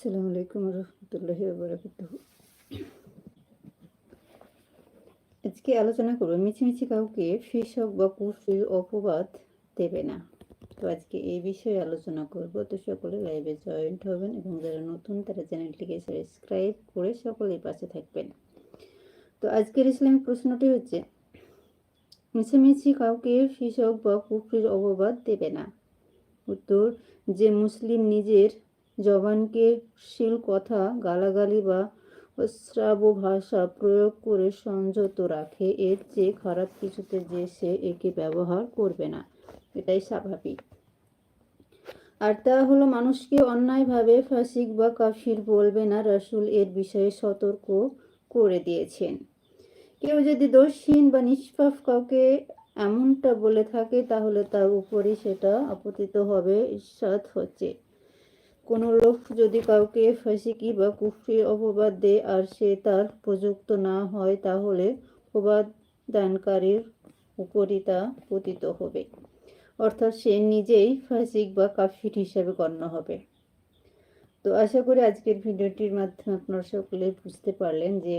আসসালামু আলাইকুম রহমতুল্লাহি বারাকাতুহু। আজকে আলোচনা করব, মিছিমিছি কাউকে ফিসক বা কুফির অপবাদ দেবে না। তো আজকে এই বিষয়ে আলোচনা করব। তো সকলে লাইভে জয়েন্ট হবেন এবং যারা নতুন, তারা চ্যানেলটিকে সাবস্ক্রাইব করে সকলেই পাশে থাকবেন। তো আজকের ইসলামিক প্রশ্নটি হচ্ছে, মিছিমিছি কাউকে ফিসক বা কুফরির অপবাদ দেবে না। উত্তর, যে মুসলিম নিজের জবানকে শিল কথা, গালাগালি বা অশ্রাব্য ভাষা প্রয়োগ করে সংযত রাখে। এর চেয়ে খারাপ কিছুতে যে সে একে ব্যবহার করবে না, এটাই স্বাভাবিক। আর তা হলো, মানুষকে অন্যায়ভাবে ফাসিক বা কাফির বলবে না, রাসূল এর বিষয়ে সতর্ক করে দিয়েছেন। কেউ যদি দোষহীন বা নিষ্পাপ কাউকে এমনটা বলে থাকে, তাহলে তার উপরই সেটা আপতিত হবে ইস্বাদ হচ্ছে। কোনো লোক যদি কাউকে ফাঁসিকি বা কুফরির অপবাদ দেয় আর সে তার উপযুক্ত না হয়, তাহলে অপবাদ দানকারীর উপরই তা পতিত হবে। অর্থাৎ সে নিজেই ফাসিক বা কাফির হিসাবে গণ্য হবে। তো আশা করি আজকের ভিডিওটির মাধ্যমে আপনারা সকলে বুঝতে পারলেন যে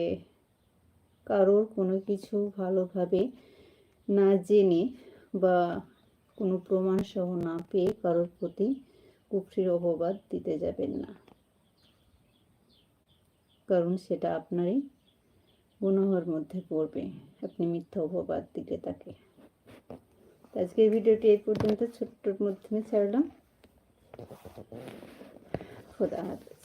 কারোর কোনো কিছু ভালোভাবে না জেনে বা কোনো প্রমাণ সহ না পেয়ে কারোর প্রতি কুফরির অপবাদ দিতে যাবেন না। কারণ সেটা আপনারই গুণহর মধ্যে পড়বে। আপনি মিথ্যা অপবাদ দিলে তাকে। আজকের ভিডিওটি এই পর্যন্ত। ছোট্টর মাধ্যমে ছাড়লাম। খোদা হাফেজ।